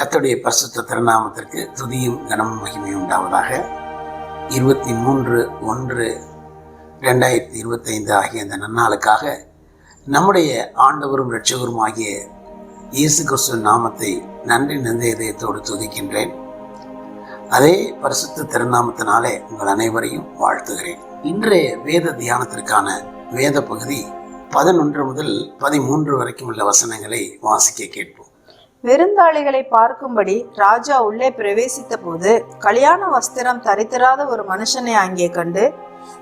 கர்த்தருடைய பரிசுத்த திருநாமத்திற்கு துதியும் கனமும் மகிமையும் உண்டாவதாக. இருபத்தி மூன்று ஒன்று ரெண்டாயிரத்தி இருபத்தைந்து ஆகிய அந்த நன்னாளுக்காக நம்முடைய ஆண்டவரும் இரட்சகரும் ஆகிய இயேசு கிறிஸ்து நாமத்தை நன்றி நந்தயதயத்தோடு துதிக்கின்றேன். அதே பரிசுத்த திருநாமத்தினாலே உங்கள் அனைவரையும் வாழ்த்துகிறேன். இன்றைய வேத தியானத்திற்கான வேத பகுதி பதினொன்று முதல் பதிமூன்று வரைக்கும் உள்ள வசனங்களை வாசிக்க கேட்போம். விருந்தாளிகளை பார்க்கும்படி ராஜா உள்ளே பிரவேசித்த போது கல்யாண வஸ்திரம் தரித்திராத ஒரு மனுஷனை அங்கே கண்டு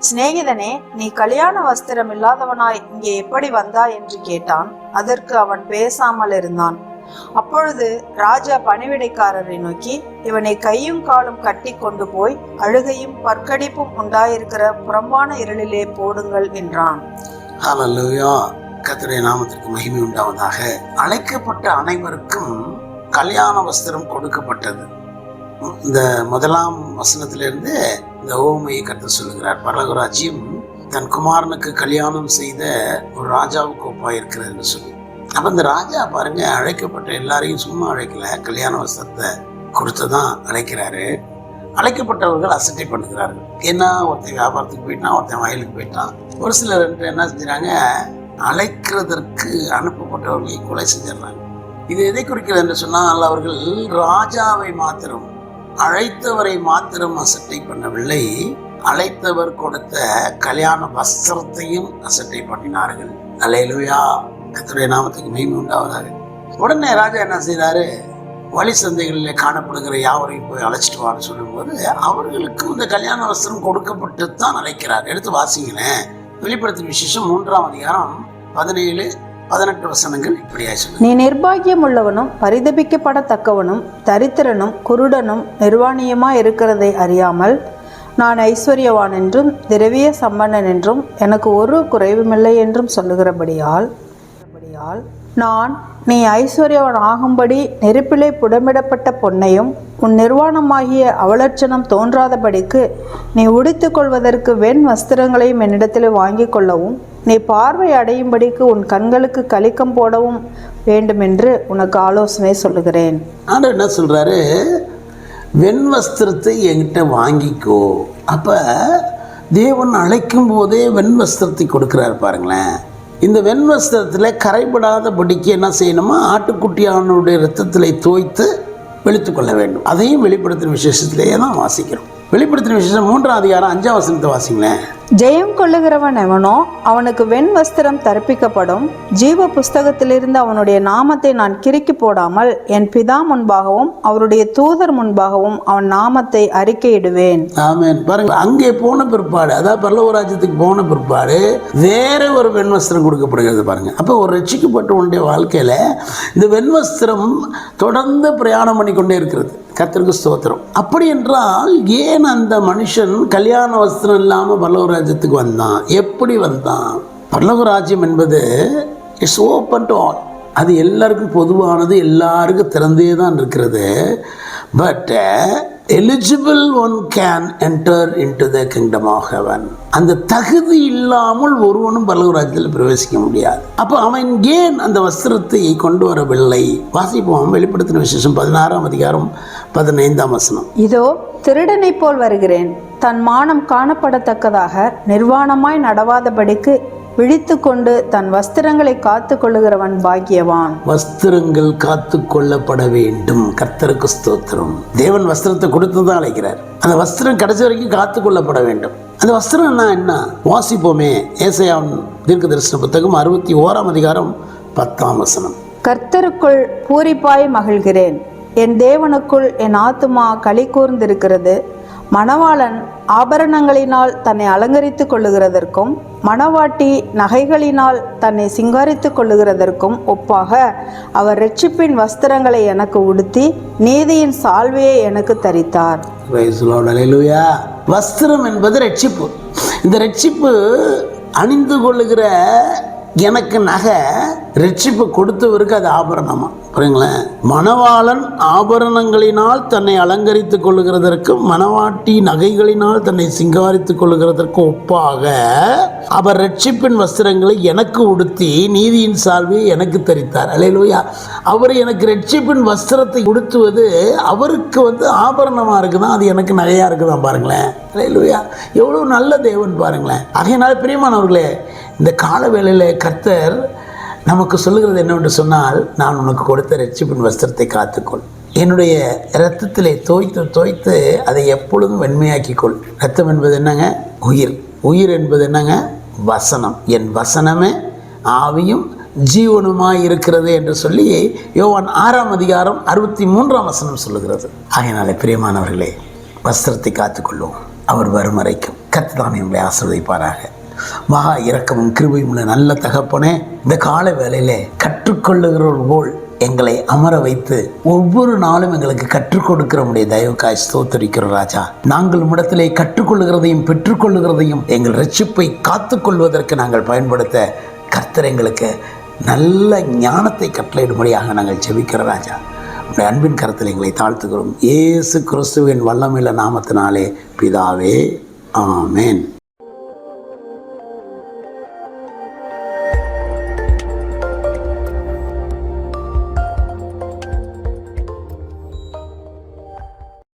சிநேகிதனே நீ கல்யாண வஸ்திரம் இல்லாதவனாய் இங்கே எப்படி வந்தாய்? என்று கேட்டான். அதற்கு அவன் பேசாமல் இருந்தான். அப்பொழுது ராஜா பணிவிடைக்காரரை நோக்கி இவனை கையும் காலும் கட்டி கொண்டு போய் அழுகையும் பற்கடிப்பும் உண்டாயிருக்கிற புறம்பான இருளிலே போடுங்கள் என்றான். ஹalleluya நாமத்திற்கு மகிமை உண்டாவதாக. அழைக்கப்பட்ட அனைவருக்கும் கல்யாண வஸ்திரம் கொடுக்கப்பட்டது. இந்த முதலாம் வசனத்திலிருந்து இந்த ஓமையை கற்று சொல்லுகிறார். பரலகுராஜ்யம் தன் குமாரனுக்கு கல்யாணம் செய்த ஒரு ராஜாவுக்கு ஒப்பா இருக்கிறது என்று சொல்லி. அப்ப இந்த ராஜா பாருங்க அழைக்கப்பட்ட எல்லாரையும் சும்மா அழைக்கல. கல்யாண வஸ்திரத்தை கொடுத்து தான் அழைக்கிறாரு. அழைக்கப்பட்டவர்கள் அசட்டை பண்ணுகிறார்கள். ஏன்னா ஒருத்தன் வியாபாரத்துக்கு போயிட்டான் ஒருத்தன் வயலுக்கு போயிட்டான். ஒரு சிலர் என்ன செஞ்சுறாங்க அழைக்கிறதற்கு அனுப்பப்பட்டவர்களை கொலை செஞ்சிடறாங்க. இது எதை குறிக்கிறது என்று சொன்னால் அவர்கள் ராஜாவை மாத்திரம் அழைத்தவரை மாத்திரம் அசட்டை பண்ணவில்லை. அழைத்தவர் கொடுத்த கல்யாண வஸ்திரத்தையும் அசட்டை பண்ணினார்கள். அலையலுயா கத்துடைய நாமத்துக்கு மெய்மை உண்டாவதாக. உடனே ராஜா என்ன செய்கிறாரு வழி சந்தைகளில் காணப்படுகிற யாவரையும் போய் அழைச்சிட்டு வான்னு சொல்லும்போது அவர்களுக்கு இந்த கல்யாண வஸ்திரம் கொடுக்கப்பட்டு தான் அழைக்கிறார். எடுத்து வாசிங்களேன். வெளிப்படுத்தின விசேஷம் மூன்றாம் அதிகாரம் பதினேழு பதினெட்டு வசனங்கள் இப்படியா நீ நிர்பாகியம் உள்ளவனும் பரிதபிக்கப்படத்தக்கவனும் தரித்திரனும் குருடனும் நிர்வாணியமா இருக்கிறதை அறியாமல் நான் ஐஸ்வர்யவான் என்றும் திரவிய சம்பன்னன் என்றும் எனக்கு ஒரு குறைவுமில்லை என்றும் சொல்லுகிறபடியால் சொல்லுகிறபடியால் நான் நீ ஐஸ்வர்யவன் ஆகும்படி நெருப்பிலே புடமிடப்பட்ட பொன்னையும் உன் நிர்வாணமாகிய அவலட்சணம் தோன்றாதபடிக்கு நீ உடுத்திக் கொள்வதற்கு வெண் வஸ்திரங்களையும் என்னிடத்தில் வாங்கிக் கொள்ளவும் நீ பார்வை அடையும்படிக்கு உன் கண்களுக்கு கலிக்கம் போடவும் வேண்டுமென்று உனக்கு ஆலோசனை சொல்லுகிறேன். ஆனால் என்ன சொல்கிறாரு வெண் வஸ்திரத்தை என்கிட்ட வாங்கிக்கோ. அப்போ தேவன் அழைக்கும் போதே வெண் வஸ்திரத்தை கொடுக்குறாரு பாருங்களேன். இந்த வெண் வஸ்திரத்தில் கரைபடாதபடிக்கு என்ன செய்யணுமா? ஆட்டுக்குட்டியானுடைய ரத்தத்தில் தோய்த்து வெளுத்து கொள்ள வேண்டும். அதையும் வெளிப்படுத்தின விசேஷத்திலேயே தான் வாசிக்கிறோம். வெளிப்படுத்தின விசேஷம் மூன்றாம் அதிகாரம் அஞ்சாம் வசனத்தை வாசிங்களேன். ஜெயம் கொள்ளுகிறவன் எவனோ அவனுக்கு வெண் வஸ்திரம் தர்ப்பிக்கப்படும். ஜீவ புஸ்தகத்திலிருந்து அவனுடைய நாமத்தை நான் கிறுக்கி போடாமல் என் பிதா முன்பாகவும் அவருடைய தூதர் முன்பாகவும் அவன் நாமத்தை அறிக்கையிடுவேன். ஆமென். பாருங்க அங்கே போன பிற்பாடு அதாவது பல்லவ ராஜ்யத்துக்கு போன பிற்பாடு வேற ஒரு வெண்வஸ்திரம் கொடுக்கப்படுகிறது பாருங்க. அப்போ ஒரு ரட்சிக்கப்பட்ட உன்னுடைய வாழ்க்கையில இந்த வெண்வஸ்திரம் தொடர்ந்து பிரயாணம் பண்ணி கொண்டே இருக்கிறது. கர்த்தருக்கு ஸ்தோத்திரம். அப்படி என்றால் ஏன் அந்த மனுஷன் கல்யாண வஸ்திரம் இல்லாமல் பல்லவ ராஜ்யத்துக்கு வந்தான்? எப்படி வந்தான்? பல்லவ ராஜ்யம் என்பது இட்ஸ் ஓப்பன் டு ஆல் அது எல்லாருக்கும் பொதுவானது எல்லாருக்கும் திறந்தே தான் இருக்கிறது. But eligible one can enter into the kingdom of heaven அந்த தகுதி இல்லாமல் ஒருவனும் பல்லவராஜ்யத்தில் பிரவேசிக்க முடியாது. அப்போ அவன் ஏன் அந்த வஸ்திரத்தை கொண்டு வரவில்லை? வாசிப்போம் வெளிப்படுத்தின விசேஷம் பதினாறாம் அதிகாரம் பதினைந்தாம் வசனம். இதோ திருடனை போல் வருகிறேன். தன் மானம் காணப்படத்தக்கதாக நிர்வாணமாய் நடவாதபடிக்கு விழித்து கொண்டு தன் வஸ்திரங்களை காத்து கொள்ளுகிறவன் பாக்கியவான். வஸ்திரங்கள் காத்து கொள்ளப்பட வேண்டும். கர்த்தருக்கு ஸ்தோத்திரம். தேவன் வஸ்திரத்தை கொடுத்து தான் அழைக்கிறார். அந்த வஸ்திரம் கடைசி வரைக்கும் காத்து கொள்ளப்பட வேண்டும். அந்த வஸ்திரம்னா என்ன வாசிப்போமே. ஏசையாவின் தீர்க்க தரிசன புத்தகம் அறுபத்தி ஓராம் அதிகாரம் பத்தாம் வசனம். கர்த்தருக்குள் பூரிப்பாய் மகிழ்கிறேன். என் தேவனுக்குள் என் ஆத்துமா களி கூர்ந்திருக்கிறது. மணவாளன் ஆபரணங்களினால் தன்னை அலங்கரித்துக் கொள்ளுகிறதற்கும் மணவாட்டி நகைகளினால் தன்னை சிங்காரித்துக் கொள்ளுகிறதற்கும் ஒப்பாக அவர் ரட்சிப்பின் வஸ்திரங்களை எனக்கு உடுத்தி நீதியின் சால்வையை எனக்கு தரித்தார். வஸ்திரம் என்பது ரட்சிப்பு. இந்த ரட்சிப்பு அணிந்து கொள்ளுகிற எனக்கு நகை ரட்சிப்பு கொடுத்தவருக்கு அது ஆபரணமா? புரியுங்களேன் மணவாளன் ஆபரணங்களினால் தன்னை அலங்கரித்துக் கொள்ளுகிறதற்கும் மணவாட்டி நகைகளினால் தன்னை சிங்காரித்துக் கொள்ளுகிறதற்கு ஒப்பாக அவர் ரட்சிப்பின் வஸ்திரங்களை எனக்கு உடுத்தி நீதியின் சால்வையை எனக்கு தரித்தார். அலையலோயா அவர் எனக்கு ரட்சிப்பின் வஸ்திரத்தை உடுத்துவது அவருக்கு வந்து ஆபரணமாக இருக்குதான் அது எனக்கு நகையாக இருக்குதான் பாருங்களேன். அலையலோயா எவ்வளோ நல்ல தேவன் பாருங்களேன். ஆகையினால பிரியமானவர்களே இந்த கால வேளையில் கர்த்தர் நமக்கு சொல்லுகிறது என்னவென்று சொன்னால் நான் உனக்கு கொடுத்த ரட்சிப்பின் வஸ்திரத்தை காத்துக்கொள். என்னுடைய இரத்தத்திலே தோய்த்து தோய்த்து அதை எப்பொழுதும் வெண்மையாக்கிக்கொள். ரத்தம் என்பது என்னங்க? உயிர். உயிர் என்பது என்னங்க? வசனம். என் வசனமே ஆவியும் ஜீவனுமாய் இருக்கிறது என்று சொல்லி யோவான் ஆறாம் அதிகாரம் அறுபத்தி மூன்றாம் வசனம் சொல்லுகிறது. ஆகையினாலே பிரியமானவர்களே வஸ்திரத்தை காத்துக்கொள்வோம் அவர் வரும் வரைக்கும் கத்துதானே உங்களை ஆசிர்வதிப்பாராக. மகா இரக்கமும் கிருபையும் உள்ள நல்ல தகப்பனே இந்த கால வேளையிலே கற்றுக்கொள்ளுகிறவர் போல் எங்களை அமர வைத்து ஒவ்வொரு நாளும் எங்களுக்கு கற்றுக் கொடுக்கிற உடைய தயவுக்காய் ஸ்தோத்தரிக்கிறோம் ராஜா. நாங்கள் இடத்திலே கற்றுக்கொள்ளுகிறதையும் பெற்றுக்கொள்ளுகிறதையும் எங்கள் ரட்சிப்பை காத்துக்கொள்வதற்கு நாங்கள் பயன்படுத்த கர்த்தர் எங்களுக்கு நல்ல ஞானத்தை கட்டளையிடும்படியாக நாங்கள் ஜெபிக்கிறோம் ராஜா. உடைய அன்பின் கருத்தில் எங்களை தாழ்த்துகிறோம். இயேசு கிறிஸ்துவின் வல்லமையில நாமத்தினாலே பிதாவே ஆமேன்.